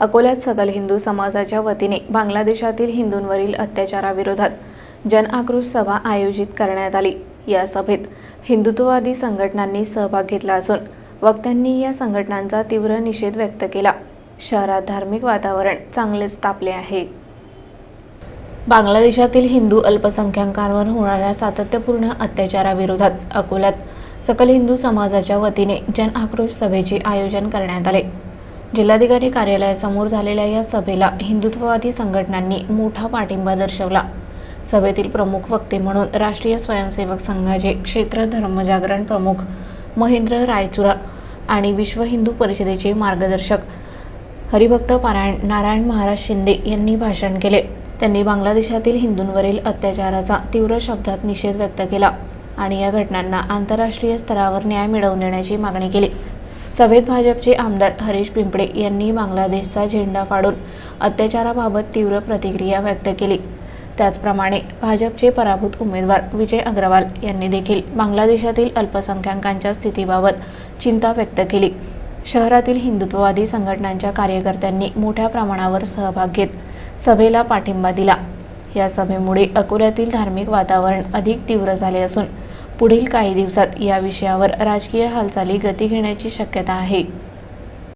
अकोल्यात सकल हिंदू समाजाच्या वतीने बांगलादेशातील हिंदूंवरील अत्याचाराविरोधात जन आक्रोश सभा आयोजित करण्यात आली. या सभेत हिंदुत्ववादी संघटनांनी सहभाग घेतला असून वक्त्यांनी या संघटनांचा तीव्र निषेध व्यक्त केला. शहरात धार्मिक वातावरण चांगलेच तापले आहे. बांगलादेशातील हिंदू अल्पसंख्याकांवर होणाऱ्या सातत्यपूर्ण अत्याचाराविरोधात अकोल्यात सकल हिंदू समाजाच्या वतीने जन आक्रोश सभेचे आयोजन करण्यात आले. जिल्हाधिकारी कार्यालयासमोर झालेल्या या सभेला हिंदुत्ववादी संघटनांनी मोठा पाठिंबा दर्शवला. सभेतील प्रमुख वक्ते म्हणून राष्ट्रीय स्वयंसेवक संघाचे क्षेत्र धर्मजागरण प्रमुख महेंद्र रायचुरा आणि विश्व हिंदू परिषदेचे मार्गदर्शक हरिभक्त पारायण नारायण महाराज शिंदे यांनी भाषण केले. त्यांनी बांगलादेशातील हिंदूंवरील अत्याचाराचा तीव्र शब्दात निषेध व्यक्त केला आणि या घटनांना आंतरराष्ट्रीय स्तरावर न्याय मिळवून देण्याची मागणी केली. सभेत भाजपचे आमदार हरीश पिंपळे यांनी बांगलादेशचा झेंडा फाडून अत्याचाराबाबत तीव्र प्रतिक्रिया व्यक्त केली. त्याचप्रमाणे भाजपचे पराभूत उमेदवार विजय अग्रवाल यांनी देखील बांगलादेशातील अल्पसंख्याकांच्या स्थितीबाबत चिंता व्यक्त केली. शहरातील हिंदुत्ववादी संघटनांच्या कार्यकर्त्यांनी मोठ्या प्रमाणावर सहभाग घेत सभेला पाठिंबा दिला. या सभेमुळे अकोल्यातील धार्मिक वातावरण अधिक तीव्र झाले असून पुढील काही दिवसात या विषयावर राजकीय हालचाली गती घेण्याची शक्यता आहे.